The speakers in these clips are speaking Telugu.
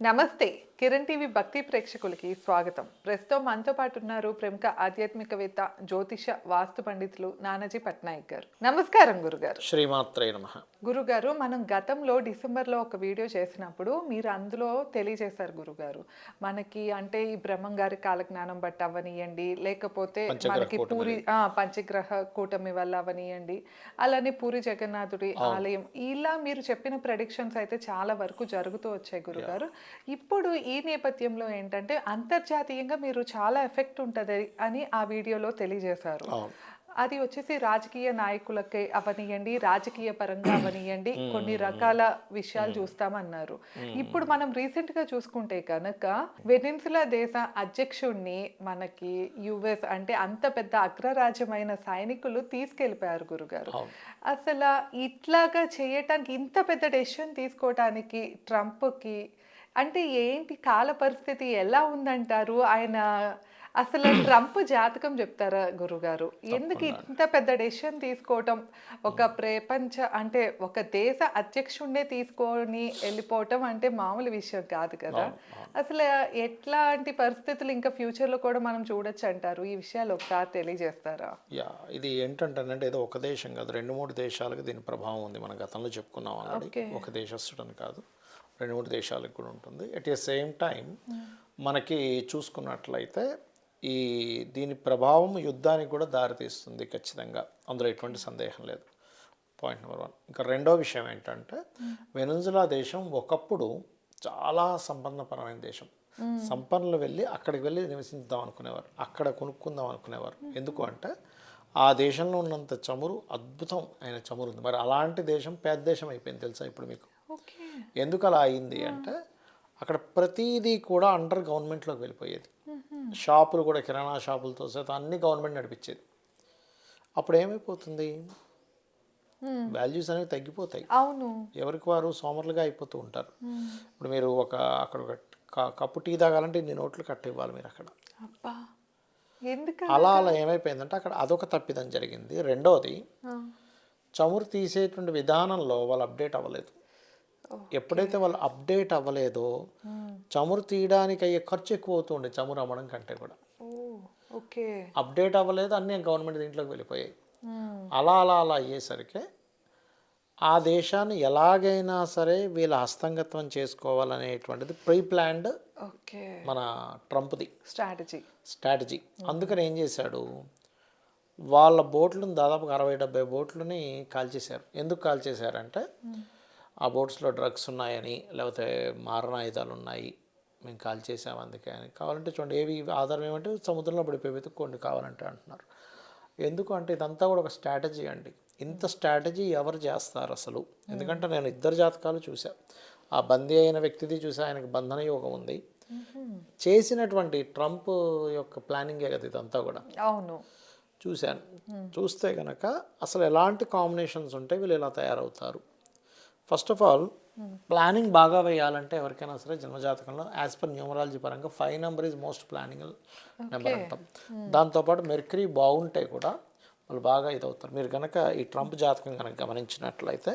నమస్తే కిరణ్ టీవీ భక్తి ప్రేక్షకులకి స్వాగతం. ప్రస్తుతం మనతో పాటు ఉన్నారు ప్రముఖ ఆధ్యాత్మికవేత్త జ్యోతిష వాస్తు పండితులు నానాజీ పట్నాయక్ గారు. నమస్కారం గురుగారు. శ్రీమాత్రే నమ. గురుగారు మనం గతంలో డిసెంబర్లో ఒక వీడియో చేసినప్పుడు మీరు అందులో తెలియజేశారు గురుగారు. మనకి అంటే ఈ బ్రహ్మం గారి కాలజ్ఞానం బట్టి అవ్వనియండి లేకపోతే మనకి. పూరి పంచగ్రహ కూటమి వల్ల అవనియండి అలానే పూరి జగన్నాథుడి ఆలయం. ఇలా మీరు చెప్పిన ప్రెడిక్షన్స్ అయితే చాలా వరకు జరుగుతూ వచ్చాయి గురుగారు. ఇప్పుడు ఈ నేపథ్యంలో ఏంటంటే అంతర్జాతీయంగా మీరు చాలా ఎఫెక్ట్ ఉంటుంది అని ఆ వీడియోలో తెలియజేశారు. అది వచ్చేసి రాజకీయ నాయకులకి అవనియండి రాజకీయ పరంగా అవనియండి కొన్ని రకాల విషయాలు చూస్తామన్నారు. ఇప్పుడు మనం రీసెంట్గా చూసుకుంటే కనుక వెనిన్సులా దేశ అధ్యక్షుడిని మనకి యుఎస్ అంటే అంత పెద్ద అగ్రరాజ్యమైన సైనికులు తీసుకెళ్ళిపోయారు గురుగారు. అసలు ఇట్లాగా చేయటానికి ఇంత పెద్ద డెసిషన్ తీసుకోవటానికి ట్రంప్కి అంటే ఏంటి కాల పరిస్థితి ఎలా ఉందంటారు? ఆయన అసలు ట్రంప్ జాతకం చెప్తారా గురుగారు? ఎందుకు ఇంత పెద్ద డెసిషన్ తీసుకోవటం? ఒక ప్రపంచ అంటే ఒక దేశ అధ్యక్షుడినే తీసుకొని వెళ్ళిపోవటం అంటే మామూలు విషయం కాదు కదా. అసలు ఎట్లాంటి పరిస్థితులు ఇంకా ఫ్యూచర్లో కూడా మనం చూడొచ్చు అంటారు? ఈ విషయాలు ఒకసారి తెలియజేస్తారా? యా ఇది ఏంటంటే ఏదో ఒక దేశం కాదు. రెండు మూడు దేశాలకు దీని ప్రభావం ఉంది. మన గతంలో చెప్పుకున్నాం. ఒక దేశస్తుడని కాదు. రెండు మూడు దేశాలకు కూడా ఉంటుంది. ఎట్ ఏ సేమ్ టైం మనకి చూసుకున్నట్లయితే ఈ దీని ప్రభావం యుద్ధానికి కూడా దారితీస్తుంది ఖచ్చితంగా. అందులో ఎటువంటి సందేహం లేదు. పాయింట్ నెంబర్ వన్ ఇంకా రెండో విషయం ఏంటంటే వెనుజులా దేశం ఒకప్పుడు చాలా సంపన్నపరమైన దేశం. సంపన్నులు వెళ్ళి అక్కడికి వెళ్ళి నివసిద్దాం అనుకునేవారు. అక్కడ కొనుక్కుందాం అనుకునేవారు. ఎందుకు అంటే ఆ దేశంలో ఉన్నంత చమురు అద్భుతం అయిన చమురు ఉంది. మరి అలాంటి దేశం పేద దేశం అయిపోయింది తెలుసా ఇప్పుడు మీకు? ఎందుకు అలా అయింది అంటే అక్కడ ప్రతిదీ కూడా అండర్ గవర్నమెంట్లోకి వెళ్ళిపోయేది. షాపులు కూడా కిరాణా షాపులతో సహా అన్ని గవర్నమెంట్ నడిపించేది. అప్పుడు ఏమైపోతుంది? వాల్యూస్ అనేవి తగ్గిపోతాయి. అవును. ఎవరికి వారు సోమరులుగా అయిపోతూ ఉంటారు. ఇప్పుడు మీరు ఒక అక్కడ ఒక కప్పు టీ తాగాలంటే ఇన్ని నోట్లు కట్ట ఇవ్వాలి మీరు అక్కడ. అలా అలా? ఏమైపోయిందంటే అక్కడ అదొక తప్పిదం జరిగింది. రెండోది చమురు తీసేటువంటి విధానంలో వాళ్ళు అప్డేట్ అవ్వలేదు. ఎప్పుడైతే వాళ్ళు అప్డేట్ అవ్వలేదో చమురు తీయడానికి అయ్యే ఖర్చు ఎక్కువ అవుతుండే చమురు అమ్మడం కంటే కూడా. ఓకే. అప్డేట్ అవ్వలేదు అన్నీ గవర్నమెంట్ దీంట్లోకి వెళ్ళిపోయాయి. అలా అలా అలా అయ్యేసరికి ఆ దేశాన్ని ఎలాగైనా సరే వీళ్ళ హస్తంగత్వం చేసుకోవాలనేటువంటిది ప్రీ ప్లాన్డ్ ఓకే. మన ట్రంప్ది స్ట్రాటజీ. స్ట్రాటజీ. అందుకని ఏం చేశాడు? వాళ్ళ బోట్లను దాదాపు అరవై డెబ్బై బోట్లని కాల్చేశారు. ఎందుకు కాల్చేశారంటే ఆ బోట్స్లో డ్రగ్స్ ఉన్నాయని లేకపోతే మారణాయుధాలు ఉన్నాయి మేము కాల్చేసాం అందుకే అని. కావాలంటే చూడండి ఏవి ఆధారం ఏమంటే సముద్రంలో పడిపోయి వెతుక్కోండి కావాలంటే అంటున్నారు. ఎందుకు అంటే ఇదంతా కూడా ఒక స్ట్రాటజీ అండి. ఇంత స్ట్రాటజీ ఎవరు చేస్తారు అసలు? ఎందుకంటే నేను ఇద్దరు జాతకాలు చూసా ఆ బందీ అయిన వ్యక్తిది చూసా ఆయనకు బంధన యోగం ఉంది. చేసినటువంటి ట్రంప్ యొక్క ప్లానింగే కదా ఇదంతా కూడా. అవును. చూశాను. చూస్తే కనుక అసలు ఎలాంటి కాంబినేషన్స్ ఉంటే వీళ్ళు ఎలా తయారవుతారు? ఫస్ట్ ఆఫ్ ఆల్ ప్లానింగ్ బాగా వేయాలంటే ఎవరికైనా సరే జన్మజాతకంలో యాజ్ పర్ న్యూమరాలజీ పరంగా five number is most planning number అంటాం. దాంతోపాటు మెర్కరీ బాగుంటే కూడా వాళ్ళు బాగా ఇదవుతారు. మీరు కనుక ఈ ట్రంప్ జాతకం కనుక గమనించినట్లయితే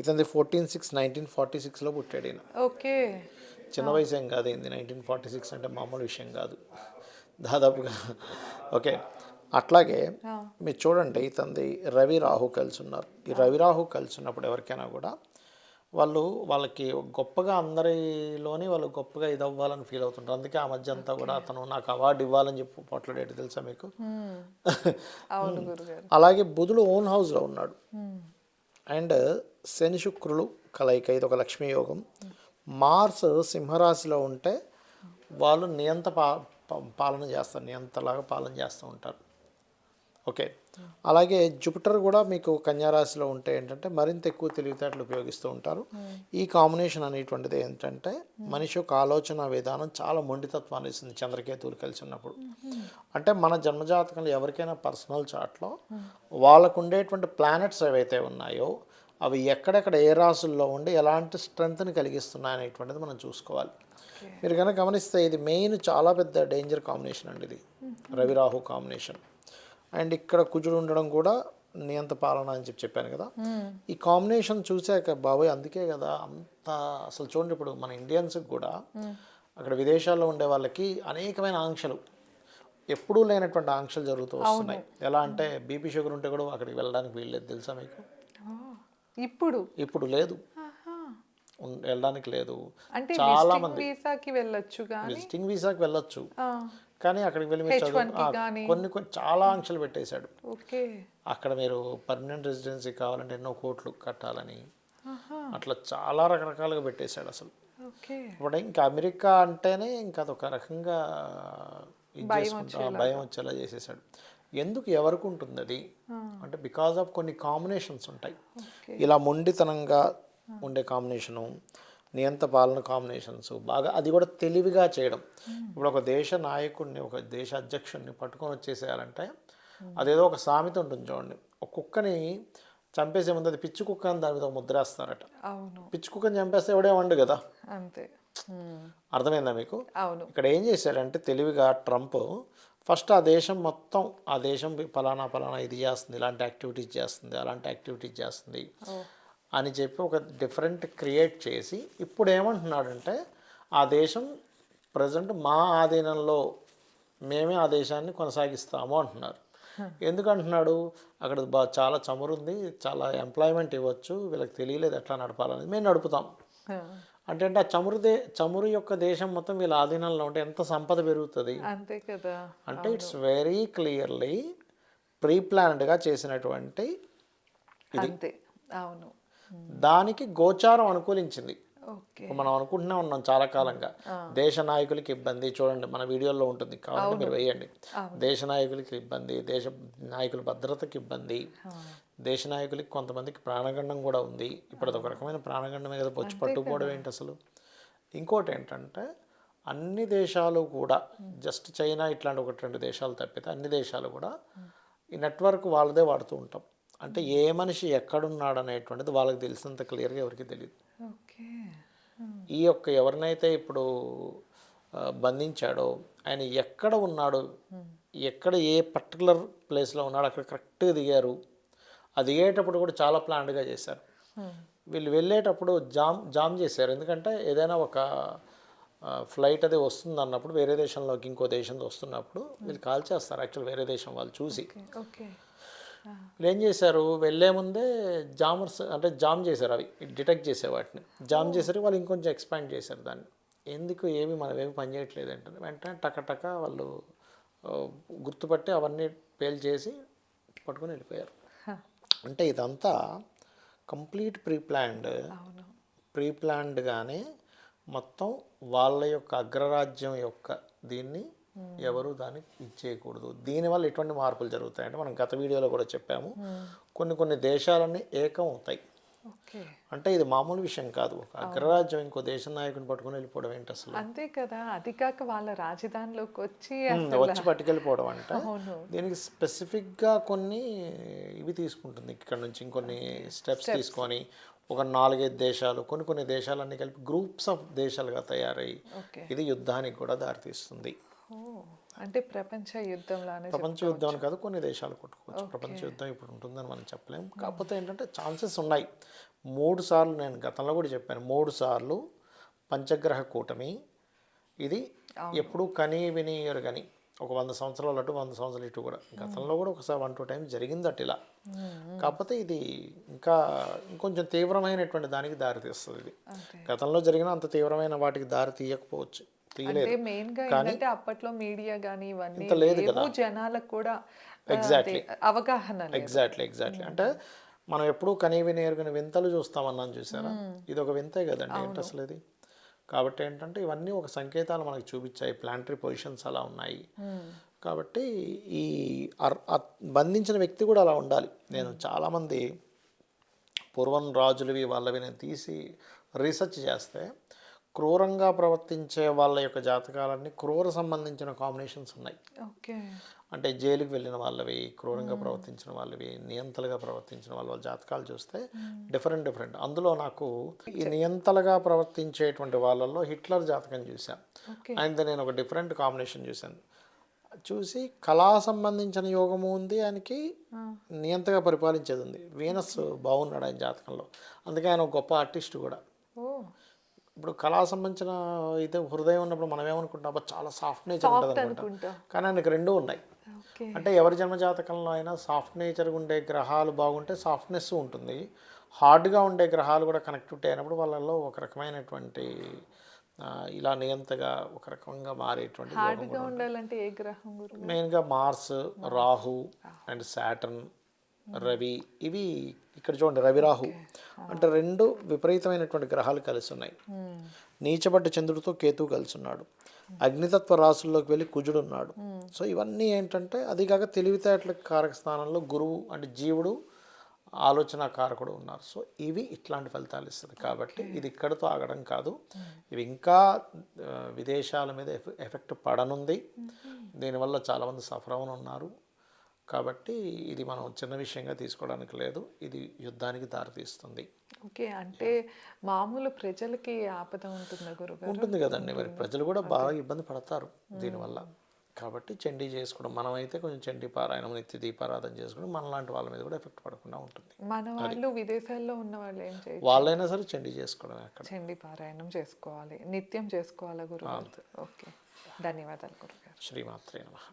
ఇతనిది ఫోర్టీన్ సిక్స్ నైన్టీన్ ఫార్టీ సిక్స్లో పుట్టాడు ఈయన. ఓకే. చిన్న వయసు ఏం కాదు ఏంది నైన్టీన్ ఫార్టీ సిక్స్ అంటే మామూలు విషయం కాదు. దాదాపుగా ఓకే. అట్లాగే మీరు చూడండి ఇతంది రవి రాహు కలిసి ఉన్నారు ఈ రవి రాహు కలిసి ఉన్నప్పుడు ఎవరికైనా కూడా వాళ్ళు వాళ్ళకి గొప్పగా అందరిలోని వాళ్ళు గొప్పగా ఇది అవ్వాలని ఫీల్ అవుతుంటారు. అందుకే ఆ మధ్య అంతా కూడా అతను నాకు అవార్డు ఇవ్వాలని చెప్పి పోట్లాడేది తెలుసా మీకు? అలాగే బుధుడు ఓన్ హౌస్లో ఉన్నాడు. అండ్ శని శుక్రులు కలయిక ఇది ఒక లక్ష్మీ యోగం. మార్స్ సింహరాశిలో ఉంటే వాళ్ళు నియంత పా- పాలన చేస్తారు. నియంతలాగా పాలన చేస్తూ ఉంటారు. ఓకే. అలాగే జూపిటర్ కూడా మీకు కన్యారాశిలో ఉంటే ఏంటంటే మరింత ఎక్కువ తెలివితేటలు ఉపయోగిస్తూ ఉంటారు. ఈ కాంబినేషన్ అనేటువంటిది ఏంటంటే మనిషి యొక్క ఆలోచన విధానం చాలా మొండితత్వాన్ని ఇస్తుంది చంద్రకేతువులు కలిసి ఉన్నప్పుడు. అంటే మన జన్మజాతకంలో ఎవరికైనా పర్సనల్ చార్ట్లో వాళ్ళకు ఉండేటువంటి ప్లానెట్స్ ఏవైతే ఉన్నాయో అవి ఎక్కడెక్కడ ఏ రాసుల్లో ఉండి ఎలాంటి స్ట్రెంగ్త్ని కలిగిస్తున్నాయి అనేటువంటిది మనం చూసుకోవాలి. మీరు కనుక గమనిస్తే ఇది మెయిన్ చాలా పెద్ద డేంజర్ కాంబినేషన్ అండి ఇది. రవి రాహు కాంబినేషన్. అండ్ ఇక్కడ కుజుడు ఉండడం కూడా నియంత పాలన అని చెప్పి చెప్పాను కదా. ఈ కాంబినేషన్ చూశాక బాబోయ్ అందుకే కదా అంత అసలు చూడండి ఇప్పుడు మన ఇండియన్స్కి కూడా అక్కడ విదేశాల్లో ఉండే వాళ్ళకి అనేకమైన ఆంక్షలు. ఎప్పుడూ లేనటువంటి ఆంక్షలు జరుగుతూ వస్తున్నాయి. ఎలా అంటే బీపీ షుగర్ ఉంటే కూడా అక్కడికి వెళ్ళడానికి వీల్లేదు తెలుసా మీకు? ఇప్పుడు? ఇప్పుడు లేదు. వెళ్ళడానికి లేదు. చాలా విజిటింగ్ వీసాకి వెళ్ళొచ్చు విజిటింగ్ వీసాకి వెళ్ళొచ్చు. కానీ అక్కడికి వెళ్ళి మీరు చదువు H1 కి ఆ, కానీ. కొన్ని కొన్ని చాలా ఆంక్షలు పెట్టేశాడు. ఓకే. అక్కడ మీరు పర్మనెంట్ రెసిడెన్సీ కావాలంటే ఎన్నో కోట్లు కట్టాలని. అట్లా చాలా రకరకాలుగా పెట్టేశాడు అసలు. ఇప్పుడు ఇంకా అమెరికా అంటేనే ఇంకా అదొక రకంగా భయం వచ్చేలా చేసేసాడు ఎందుకు ఎవరికి ఉంటుంది అది? అంటే బికాస్ ఆఫ్ కొన్ని కాంబినేషన్స్ ఉంటాయి. ఇలా మొండితనంగా ఉండే కాంబినేషను నియంత పాలన కాంబినేషన్స్. బాగా అది కూడా తెలివిగా చేయడం. ఇప్పుడు ఒక దేశ నాయకుడిని ఒక దేశ అధ్యక్షుడిని పట్టుకొని వచ్చేసేయాలంటే అదేదో ఒక సామెత ఉంటుంది చూడండి. ఒక కుక్కని చంపేసే ముందు అది పిచ్చి కుక్క అని దాని మీద అవును. పిచ్చి కుక్కని చంపేస్తే ఎవడే వండు కదా. అంతే. అర్థమైందా మీకు? అవును. ఇక్కడ ఏం చేశాడంటే తెలివిగా ట్రంప్ ఫస్ట్ ఆ దేశం మొత్తం ఆ దేశం ఫలానా ఫలానా ఇది చేస్తుంది ఇలాంటి యాక్టివిటీస్ చేస్తుంది అలాంటి యాక్టివిటీస్ చేస్తుంది. అని చెప్పి ఒక డిఫరెంట్ క్రియేట్ చేసి ఇప్పుడు ఏమంటున్నాడంటే ఆ దేశం ప్రజెంట్ మా ఆధీనంలో మేమే ఆ దేశాన్ని కొనసాగిస్తాము అంటున్నారు. ఎందుకు అంటున్నాడు అక్కడ బా చాలా చమురుంది చాలా ఎంప్లాయ్మెంట్ ఇవ్వచ్చు వీళ్ళకి తెలియలేదు ఎట్లా నడపాలనేది మేము నడుపుతాం. అంటే అంటే ఆ చమురు దే చమురు యొక్క దేశం మొత్తం వీళ్ళ ఆధీనంలో ఉంటే ఎంత సంపద పెరుగుతుంది? అంతే కదా. అంటే ఇట్స్ వెరీ క్లియర్లీ ప్రీ ప్లాన్డ్గా చేసినటువంటి అంతే. అవును. దానికి గోచారం అనుకూలించింది. మనం అనుకుంటూనే ఉన్నాం చాలా కాలంగా. దేశ నాయకులకి ఇబ్బంది. చూడండి మన వీడియోలో ఉంటుంది కావాలంటే మీరు వేయండి. దేశ నాయకులకి ఇబ్బంది దేశ నాయకుల భద్రతకి ఇబ్బంది దేశ నాయకులకి కొంతమందికి ప్రాణగండం కూడా ఉంది. ఇప్పుడు అదొక రకమైన ప్రాణగండమే కదా వచ్చి పట్టుకుపోవడం ఏంటి అసలు? ఇంకోటి ఏంటంటే అన్ని దేశాలు కూడా జస్ట్ చైనా ఇట్లాంటి ఒకటి రెండు దేశాలు తప్పితే అన్ని దేశాలు కూడా ఈ నెట్వర్క్ వాళ్ళదే వాడుతూ ఉంటాం. అంటే ఏ మనిషి ఎక్కడున్నాడు అనేటువంటిది వాళ్ళకి తెలిసినంత క్లియర్గా ఎవరికి తెలియదు ఈ యొక్క ఎవరినైతే ఇప్పుడు బంధించాడో ఆయన ఎక్కడ ఉన్నాడు ఎక్కడ ఏ పర్టికులర్ ప్లేస్లో ఉన్నాడు అక్కడ కరెక్ట్గా దిగారు ఆ దిగేటప్పుడు కూడా చాలా ప్లాన్డ్గా చేశారు. వీళ్ళు వెళ్ళేటప్పుడు జామ్ జామ్ చేశారు. ఎందుకంటే ఏదైనా ఒక ఫ్లైట్ అది వస్తుంది అన్నప్పుడు వేరే దేశంలోకి ఇంకో దేశం వస్తున్నప్పుడు వీళ్ళు కాల్ చేస్తారు. యాక్చువల్ వేరే దేశం వాళ్ళు చూసి. ఓకే. వీళ్ళు ఏం చేశారు? వెళ్ళే ముందే జామర్స్ అంటే జామ్ చేశారు అవి డిటెక్ట్ చేసే వాటిని. జామ్ చేశారు వాళ్ళు ఇంకొంచెం ఎక్స్పాండ్ చేశారు దాన్ని. ఎందుకు ఏమి మనం ఏమి పని చేయట్లేదు అంటే వెంటనే టక టక వాళ్ళు గుర్తుపట్టి అవన్నీ పేల్ చేసి పట్టుకొని వెళ్ళిపోయారు. అంటే ఇదంతా కంప్లీట్ ప్రీ ప్లాన్డ్ ప్రీ ప్లాన్డ్గానే మొత్తం వాళ్ళ యొక్క అగ్రరాజ్యం యొక్క దీన్ని ఎవరు దానికి ఇచ్చేయకూడదు దీనివల్ల ఎటువంటి మార్పులు జరుగుతాయంటే మనం గత వీడియోలో కూడా చెప్పాము. కొన్ని కొన్ని దేశాలన్నీ ఏకం అవుతాయి. అంటే ఇది మామూలు విషయం కాదు. ఒక అగ్రరాజ్యం ఇంకో దేశ నాయకుని పట్టుకొని వెళ్ళిపోవడం ఏంటి అసలు? అంతే కదా. అది కాక వాళ్ళ రాజధానిలోకి వచ్చి వచ్చి పట్టుకెళ్ళిపోవడం అంటే. దీనికి స్పెసిఫిక్గా కొన్ని ఇవి తీసుకుంటుంది. ఇక్కడ నుంచి ఇంకొన్ని స్టెప్స్ తీసుకొని ఒక నాలుగైదు దేశాలు కొన్ని కొన్ని దేశాలన్నీ కలిపి గ్రూప్స్ ఆఫ్ దేశాలుగా తయారై ఓకే. ఇది యుద్ధానికి కూడా దారితీస్తుంది. అంటే ప్రపంచ యుద్ధంలానే ప్రపంచ యుద్ధం అని కాదు కొన్ని దేశాలు కొట్టుకోవచ్చు. ప్రపంచ యుద్ధం ఇప్పుడు ఉంటుందని మనం చెప్పలేం. కాకపోతే ఏంటంటే ఛాన్సెస్ ఉన్నాయి. మూడు సార్లు నేను గతంలో కూడా చెప్పాను. మూడు సార్లు పంచగ్రహ కూటమి. ఇది ఎప్పుడు కని విని కానీ ఒక వంద సంవత్సరాలు అటు వంద సంవత్సరాలు ఇటు కూడా. గతంలో కూడా ఒకసారి వన్ టూ టైమ్స్ జరిగింది అటు ఇలా కాకపోతే ఇది ఇంకా ఇంకొంచెం తీవ్రమైనటువంటి దానికి దారి తీస్తుంది ఇది. గతంలో జరిగిన అంత తీవ్రమైన వాటికి దారి తీయకపోవచ్చు. తీయలేదు అంటే మెయిన్గా ఏంటంటే అప్పట్లో మీడియా గానీ ఇవన్నీ లేదు లేవు. జనాలకు కూడా. అదే, అవగాహన ఎగ్జాక్ట్లీ ఎగ్జాక్ట్లీ అంటే మనం ఎప్పుడూ కనీవి నేరుగా వింతలు చూస్తామన్నాను చూసారా? ఇది ఒక వింతే కదండి ఏంటి అసలు ఇది? కాబట్టి ఏంటంటే ఇవన్నీ ఒక సంకేతాలు మనకు చూపించాయి. ప్లాంటరీ పొజిషన్స్ అలా ఉన్నాయి. కాబట్టి ఈ బంధించిన వ్యక్తి కూడా అలా ఉండాలి. నేను చాలామంది పూర్వం రాజులవి వాళ్ళవి నేను తీసి రీసెర్చ్ చేస్తే క్రూరంగా ప్రవర్తించే వాళ్ళ యొక్క జాతకాలన్నీ క్రూర సంబంధించిన కాంబినేషన్స్ ఉన్నాయి. ఓకే. అంటే జైలుకి వెళ్ళిన వాళ్ళవి క్రూరంగా ప్రవర్తించిన వాళ్ళవి నియంతలుగా ప్రవర్తించిన వాళ్ళ వాళ్ళ జాతకాలు చూస్తే డిఫరెంట్ డిఫరెంట్ అందులో నాకు ఈ నియంతలుగా ప్రవర్తించేటువంటి వాళ్ళల్లో హిట్లర్ జాతకం చూశాను. ఓకే. ఆయనది నేను ఒక డిఫరెంట్ కాంబినేషన్ చూశాను. చూసి కళా సంబంధించిన యోగము ఉంది ఆయనకి నియంతగా పరిపాలించేది ఉంది. వీనస్ బాగున్నాడు ఆయన జాతకంలో. అందుకే ఆయన ఒక గొప్ప ఆర్టిస్ట్ కూడా. ఇప్పుడు కళా సంబంధించిన అయితే హృదయం ఉన్నప్పుడు మనం ఏమనుకుంటాం చాలా సాఫ్ట్ నేచర్ ఉంటుంది అనుకుంటాం అనుకుంటా. కానీ ఆయనకి రెండు ఉన్నాయి. అంటే ఎవరి జన్మ జాతకంలో అయినా సాఫ్ట్ నేచర్ ఉండే గ్రహాలు బాగుంటే సాఫ్ట్నెస్ ఉంటుంది. హార్డ్గా ఉండే గ్రహాలు కూడా కనెక్టివిటీ అయినప్పుడు వాళ్ళల్లో ఒక రకమైనటువంటి ఇలా నియంతగా ఒక రకంగా మారేటువంటి యోగం హార్డ్గా ఉండాలంటే ఏ గ్రహం గురు మెయిన్గా Mars Rahu and Saturn Ravi ఇవి ఇక్కడ చూడండి రవి రాహు. అంటే రెండు విపరీతమైనటువంటి గ్రహాలు కలిసి ఉన్నాయి. నీచబడ్డ చంద్రుడితో కేతు కలిసి ఉన్నాడు అగ్నితత్వ రాసుల్లోకి వెళ్ళి కుజుడు ఉన్నాడు. సో ఇవన్నీ ఏంటంటే అది కాక తెలివితేటల కారక స్థానంలో గురువు అంటే జీవుడు ఆలోచన కారకుడు ఉన్నారు. సో ఇవి ఇట్లాంటి ఫలితాలు ఇస్తుంది కాబట్టి ఇది ఇక్కడతో ఆగడం కాదు. ఇవి ఇంకా విదేశాల మీద ఎఫె- ఎఫెక్ట్ పడనుంది. దీనివల్ల చాలామంది సఫర్ ఉన్నారు కాబట్టి ఇది మనం చిన్న విషయంగా తీసుకోవడానికి లేదు. ఇది యుద్ధానికి దారితీస్తుంది. ఓకే. అంటే మామూలు ప్రజలకి ఆపద ఉంటుందా గురుగారు? ఉంటుంది కదండి. మరి ప్రజలు కూడా బాగా ఇబ్బంది పడతారు దీనివల్ల. కాబట్టి చండీ చేసుకోవడం మనమైతే కొంచెం చండీ పారాయణం నిత్య దీపారాధన చేసుకోవడం మనలాంటి వాళ్ళ మీద కూడా ఎఫెక్ట్ పడకుండా ఉంటుంది. మన వాళ్ళు విదేశాల్లో ఉన్న వాళ్ళు ఏం చేయాలి వాళ్ళైనా సరే చండీ చేసుకోవడం అక్కడ. చండి పారాయణం చేసుకోవాలి. నిత్యం చేసుకోవాలా అంతే. ఓకే. ధన్యవాదాలు గురుగారు. శ్రీమాత్రే నమః.